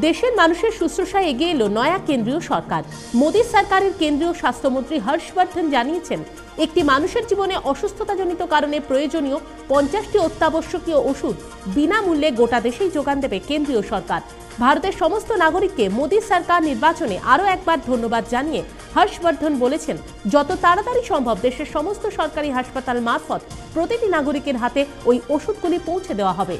দেশের মানুষের শুশ্রূষায় এগিয়ে এলো নয়া কেন্দ্রীয় সরকার। মোদী সরকারের কেন্দ্রীয় স্বাস্থ্যমন্ত্রী হর্ষবর্ধন জানিয়েছেন, একটি মানুষের জীবনে অসুস্থতাজনিত কারণে প্রয়োজনীয় পঞ্চাশটি অত্যাবশ্যকীয় ওষুধ বিনামূল্যে গোটা দেশেই যোগান দেবে কেন্দ্রীয় সরকার। ভারতের সমস্ত নাগরিককে মোদী সরকার নির্বাচনে আরও একবার ধন্যবাদ জানিয়ে হর্ষবর্ধন বলেছেন, যত তাড়াতাড়ি সম্ভব দেশের সমস্ত সরকারি হাসপাতাল মারফত প্রতিটি নাগরিকের হাতে ওই ওষুধগুলি পৌঁছে দেওয়া হবে।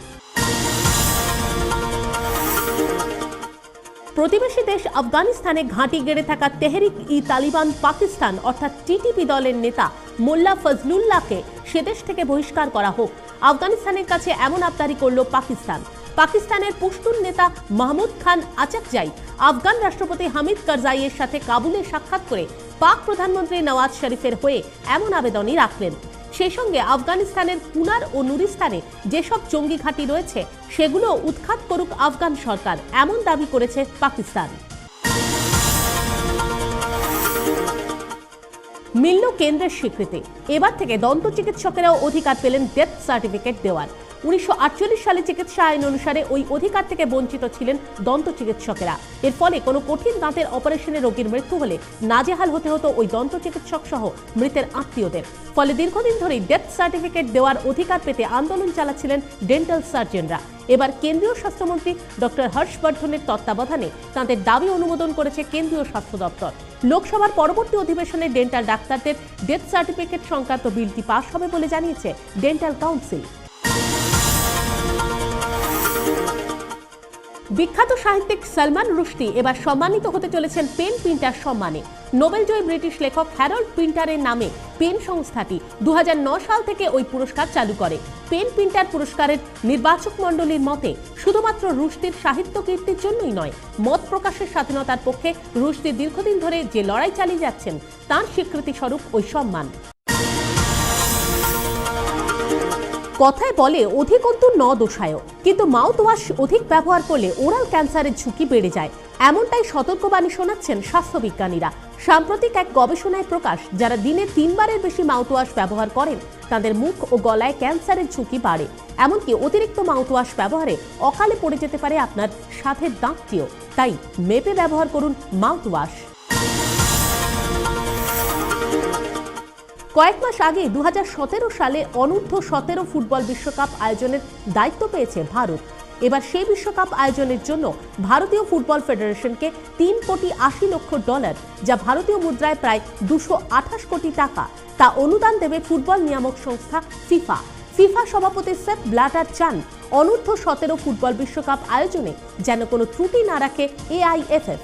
প্রতিবেশী দেশ আফগানিস্তানে ঘাঁটি গেড়ে থাকা তেহরিক ই তালিবান পাকিস্তান, অর্থাৎ টিটিপি দলের নেতা মোল্লা ফজলুল্লাহকে সে দেশ থেকে বহিষ্কার করা হোক। আফগানিস্তানের কাছে এমন আবদারি করল পাকিস্তান। পাকিস্তানের পুশতুন নেতা মাহমুদ খান আচাকজাই আফগান রাষ্ট্রপতি হামিদ কারজাইয়ের সাথে কাবুলে সাক্ষাৎ করে পাক প্রধানমন্ত্রী নওয়াজ শরীফের হয়ে এমন আবেদনই রাখলেন। সেই সঙ্গে আফগানিস্তানের কুনার ও নুরিস্তানে যেসব জঙ্গি ঘাঁটি রয়েছে, সেগুলো উৎখাত করুক আফগান সরকার, এমন দাবি করেছে পাকিস্তান। মিলল কেন্দ্রের স্বীকৃতি। এবার থেকে দন্ত চিকিৎসকেরাও অধিকার পেলেন ডেথ সার্টিফিকেট দেওয়ার। উনিশশো আটচল্লিশ সালে চিকিৎসা আইন অনুসারে ওই অধিকার থেকে বঞ্চিত ছিলেন দন্ত চিকিৎসকেরা। এর ফলে কোনো কঠিন দাঁতের অপারেশনে রোগীর মৃত্যু হলে নাজেহাল হতে হতো ওই দন্ত চিকিৎসক সহ মৃতের আত্মীয়দের। ফলে দীর্ঘদিন ধরেই ডেথ সার্টিফিকেট দেওয়ার অধিকার পেতে আন্দোলন চালাচ্ছিলেন ডেন্টাল সার্জনরা। এবার কেন্দ্রীয় স্বাস্থ্যমন্ত্রী ডক্টর হর্ষবর্ধনের তত্ত্বাবধানে তাঁদের দাবি অনুমোদন করেছে কেন্দ্রীয় স্বাস্থ্য দপ্তর। লোকসভার পরবর্তী অধিবেশনে ডেন্টাল ডাক্তারদের ডেথ সার্টিফিকেট সংক্রান্ত বিলটি পাশ হবে বলে জানিয়েছে ডেন্টাল কাউন্সিল। বিখ্যাত সাহিত্যিক সলমান রুশদি এবার সম্মানিত হতে চলেছেন পেন প্রিন্টার সম্মানে। নোবেলজয়ী ব্রিটিশ লেখক হ্যারল্ড প্রিন্টারের নামে পেন সংস্থাটি দুহাজার নয় সাল থেকে ওই পুরস্কার চালু করে। পেন প্রিন্টার পুরস্কারের নির্বাচক মণ্ডলীর মতে, শুধুমাত্র রুশদির সাহিত্য কীর্তির জন্যই নয়, মত প্রকাশের স্বাধীনতার পক্ষে রুশদি দীর্ঘদিন ধরে যে লড়াই চালিয়ে যাচ্ছেন, তার স্বীকৃতি স্বরূপ ওই সম্মান। কথায় বলে, অধিক অন্তু ন দোষায় কিন্তু মাউথ ওয়াশ অধিক ব্যবহার করলে ওরাল ক্যান্সারের ঝুঁকি বেড়ে যায়। এমনটাই সতর্কবাণী শোনাচ্ছেন স্বাস্থ্যবিজ্ঞানীরা। সাম্প্রতিক এক গবেষণায় প্রকাশ, যারা দিনে তিনবারের বেশি মাউথওয়াশ ব্যবহার করেন, তাদের মুখ ও গলায় ক্যান্সারের ঝুঁকি বাড়ে। এমনকি অতিরিক্ত মাউথওয়াশ ব্যবহারে অকালে পড়ে যেতে পারে আপনার সাথে দাঁতটিও তাই মেপে ব্যবহার করুন মাউথওয়াশ। কয়েক মাস আগে দু হাজার সতেরো সালে অনূর্ধ্ব সতেরো ফুটবল বিশ্বকাপ আয়োজনের দায়িত্ব পেয়েছে ভারত। এবার সেই বিশ্বকাপ আয়োজনের জন্য ভারতীয় ফুটবল ফেডারেশনকে তিন কোটি আশি লক্ষ ডলার, যা ভারতীয় মুদ্রায় প্রায় দুশো আঠাশ কোটি টাকা, তা অনুদান দেবে ফুটবল নিয়ামক সংস্থা ফিফা। ফিফা সভাপতি সেপ ব্লাটার চান অনূর্ধ্ব সতেরো ফুটবল বিশ্বকাপ আয়োজনে যেন কোনো ত্রুটি না রাখে এআইএফএফ